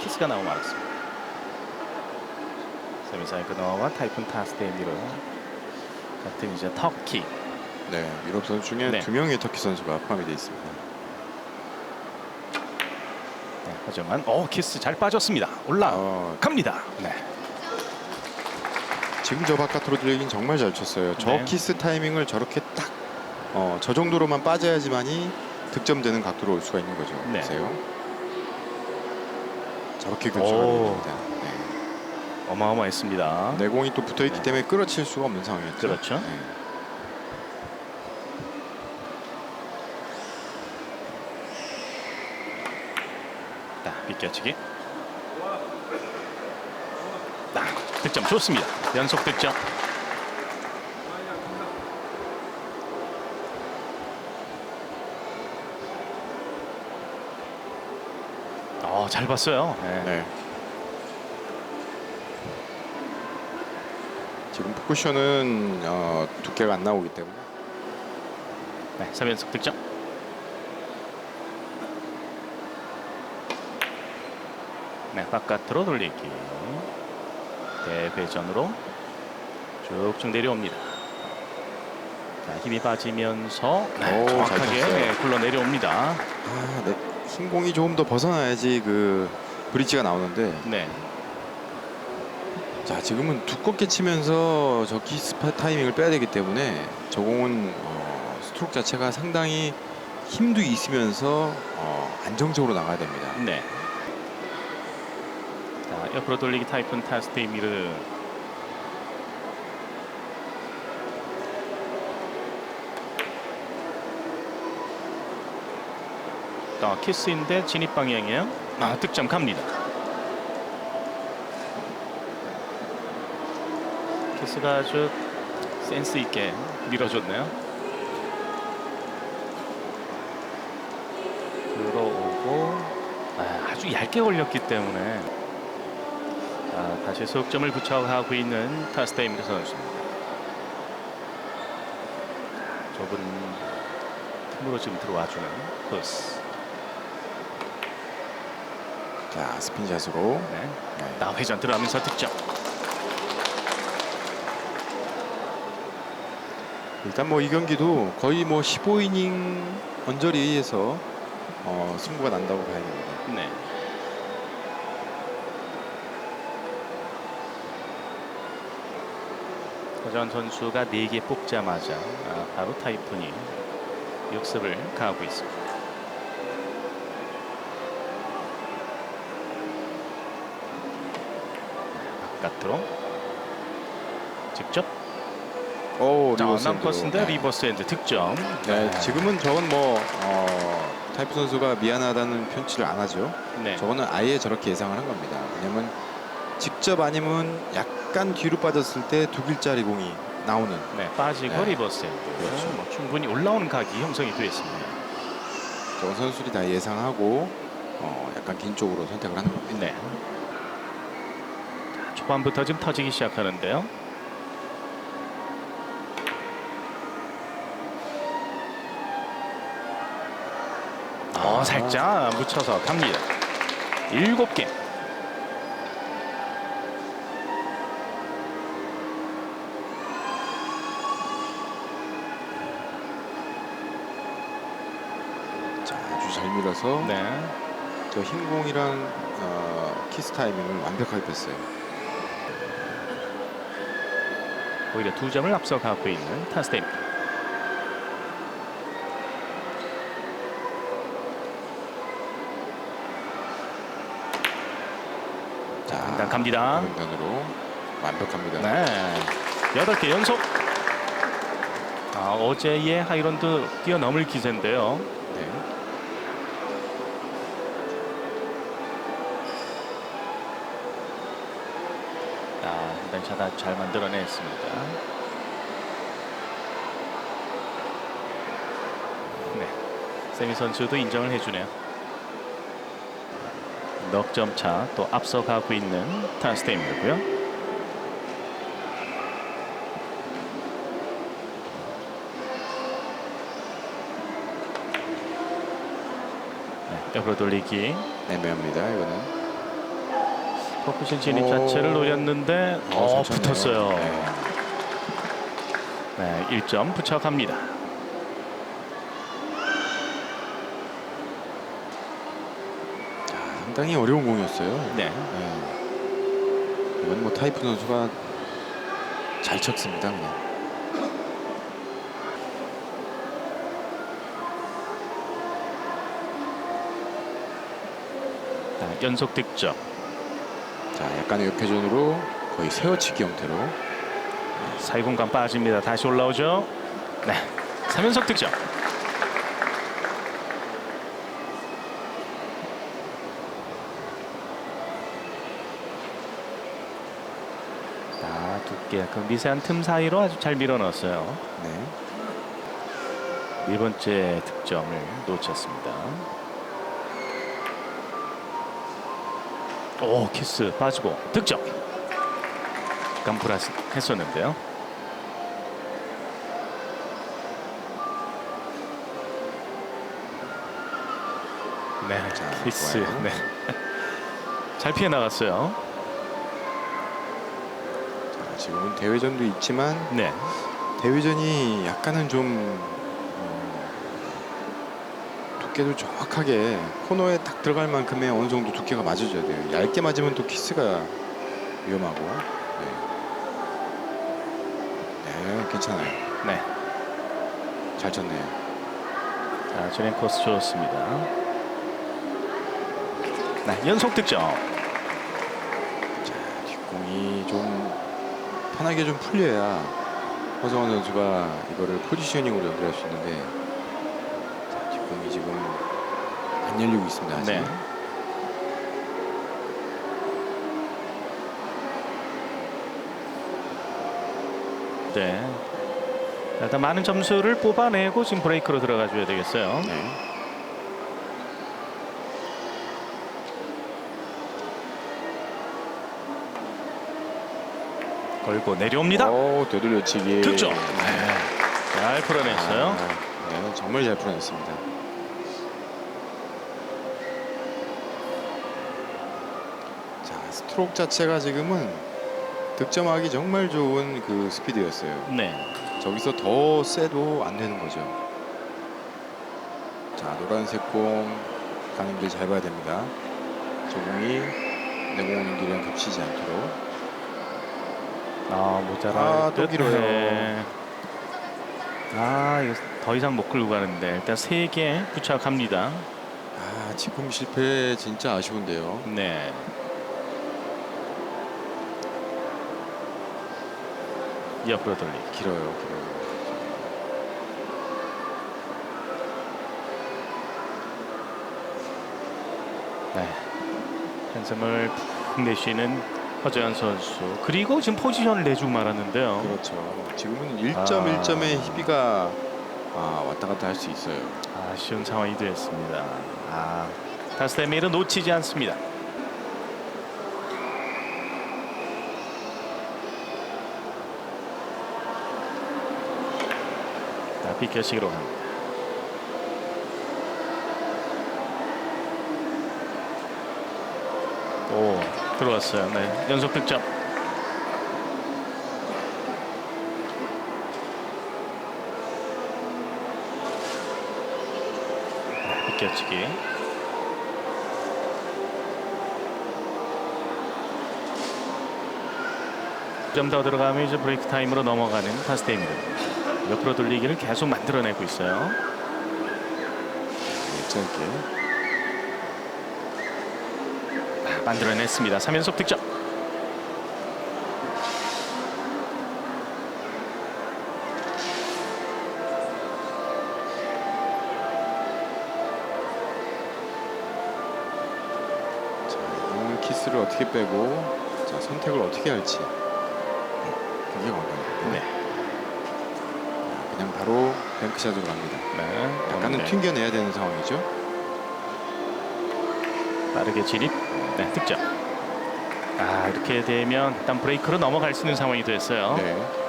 키스가 나오고 말았습니다. 세미사이크너와 타이푼 타스테미로 같은 이제 터키 네, 유럽 선수 중에 네. 두 명의 터키 선수가 포함이 되어 있습니다. 네, 하지만 어 키스 잘 빠졌습니다. 올라갑니다. 어, 네. 지금 저 바깥으로 들리긴 정말 잘 쳤어요. 저 네. 키스 타이밍을 저렇게 딱 어, 저 정도로만 빠져야지만이 득점되는 각도로 올 수가 있는 거죠. 네. 보세요. 저렇게 근처가 오. 됩니다. 네. 어마어마했습니다. 내공이 또 붙어 있기 네. 때문에 끌어칠 수가 없는 상황이었죠. 그렇죠. 네. 자, 비껴치기. 아, 득점 좋습니다. 연속 득점. 어, 잘 봤어요. 네. 네. 지금 포쿠션은 어, 두께가 안 나오기 때문에 네, 3연속 득점. 네, 바깥으로 돌리기. 대회전으로 쭉쭉 내려옵니다. 자, 힘이 빠지면서 네, 오, 잘 정확하게 쳤어요. 네, 굴러 내려옵니다. 아, 네. 흰 공이 조금 더 벗어나야지 그 브릿지가 나오는데 네, 자 지금은 두껍게 치면서 저 키스파 타이밍을 빼야 되기 때문에 저 공은 어, 스트로크 자체가 상당히 힘도 있으면서 어, 안정적으로 나가야 됩니다. 네. 자, 옆으로 돌리기 타이푼 타스테미르. 자, 키스인데 진입 방향이에요. 아, 득점 갑니다. 키스가 아주 센스 있게 밀어줬네요. 들어오고 아, 아주 얇게 걸렸기 때문에 자, 다시 속점을 부착하고 있는 타스테이미르 선수입니다. 좁은 틈으로 지금 들어와주는 코스. 자 스핀샷으로 네. 네. 나 회전 들어가면서 득점. 일단 뭐 이 경기도 거의 뭐 15이닝 언저리에서 어, 승부가 난다고 봐야 됩니다. 네. 허전 선수가 4개 뽑자마자 아, 바로 타이푼이 역습을 가하고 있습니다. 바깥으로 직접 오 자, 리버스 남코스인데 핸드로. 네. 리버스 핸드 득점. 네, 지금은 저건 뭐 어, 타이프 선수가 미안하다는 편치를 안 하죠. 네. 저거는 아예 저렇게 예상을 한 겁니다. 왜냐면 직접 아니면 약간 뒤로 빠졌을 때 두 길짜리 공이 나오는 네, 빠지고 네. 리버스 핸드. 그렇죠. 뭐 충분히 올라오는 각이 형성이 되었습니다. 저건 선수들이 다 예상하고 어, 약간 긴 쪽으로 선택을 하는 겁니다. 네. 자, 초반부터 지금 터지기 시작하는데요. 어, 아. 살짝 묻혀서 갑니다. 일곱 개. 자, 아주 잘 밀어서 네. 저 흰 공이랑 어, 키스 타이밍을 완벽하게 뺐어요. 오히려 두 점을 앞서 가고 있는 타스테입니다. 자, 갑니다. 단으로 완벽합니다. 네. 여덟 개 연속. 아, 어제의 하이런드 뛰어넘을 기세인데요. 일단 샷잘 만들어냈습니다. 네, 세미 선수도 인정을 해주네요. 넉 점 차 또 앞서가고 있는 타스테임이고요. 네, 옆으로 돌리기. 애매합니다. 이거는 퍼쿠션 진입 오. 자체를 노렸는데 어, 잘 쳤네요. 붙었어요. 네. 네, 1점 부착합니다. 자, 상당히 어려운 공이었어요. 네. 네. 이건 뭐 타이프 선수가 잘 쳤습니다. 그냥. 자, 연속 득점. 자, 약간의 역회전으로 거의 세워치기 형태로 사이 공간 빠집니다. 다시 올라오죠. 네. 3연속 득점. 자, 두께 그 미세한 틈 사이로 아주 잘 밀어 넣었어요. 네. 네 번째 득점을 놓쳤습니다. 오 키스 빠지고 득점. 약간 불안했었는데요. 네, 자, 키스. 좋아요. 네. 잘 피해 나갔어요. 자, 지금은 대회전도 있지만 네. 대회전이 약간은 좀 음, 두께도 정확하게 코너에 딱 들어갈 만큼의 어느 정도 두께가 맞아줘야 돼요. 얇게 맞으면 또 키스가 위험하고. 네, 네 괜찮아요. 네. 잘 쳤네요. 자, 진행 코스 좋습니다. 네, 연속 득점. 자, 뒷공이 좀 편하게 좀 풀려야 허성원 선수가 이거를 포지셔닝으로 연결할 수 있는데 공이 지금 안 열리고 있습니다. 아직. 네. 네. 일단 많은 점수를 뽑아내고 지금 브레이크로 들어가줘야 되겠어요. 네. 걸고 내려옵니다. 오, 되돌려치기. 득점. 네. 잘 풀어냈어요. 아, 네, 정말 잘 풀어냈습니다. 자, 스트로크 자체가 지금은 득점하기 정말 좋은 그 스피드였어요. 네. 저기서 더 세도 안 되는 거죠. 자, 노란색 공 가는 길 잘 봐야 됩니다. 저 공이 내 공 오는 길이랑 겹치지 않도록. 아 모자라. 아, 또 길어요. 아 이거 더 이상 못 끌고 가는데 일단 세 개 부착합니다. 아, 지금 실패 진짜 아쉬운데요. 네. 옆으로 돌리기. 길어요, 길어요. 네. 한숨을 푹 내쉬는 허재현 선수. 그리고 지금 포지션을 내주고 말았는데요. 그렇죠. 지금은 1.1점의 아. 희비가 아, 왔다 갔다 할 수 있어요. 아쉬운 상황이 됐습니다. 아, 타스테미를 놓치지 않습니다. 자, 비켜시기로 갑니다. 오, 들어왔어요. 네, 연속 득점. 비껴치기. 좀더 들어가면 이제 브레이크 타임으로 넘어가는 파스테입니다. 옆으로 돌리기를 계속 만들어내고 있어요. 네, 짧게. 아, 만들어냈습니다. 3연속 득점. 스를 어떻게 빼고 자, 선택을 어떻게 할지. 네, 그게 관건입니다. 네. 자, 그냥 바로 뱅크샷으로 갑니다. 네. 약간은 네. 튕겨내야 되는 상황이죠. 빠르게 진입. 네, 득점. 아, 이렇게 되면 일단 브레이크로 넘어갈 수 있는 상황이 됐어요. 네.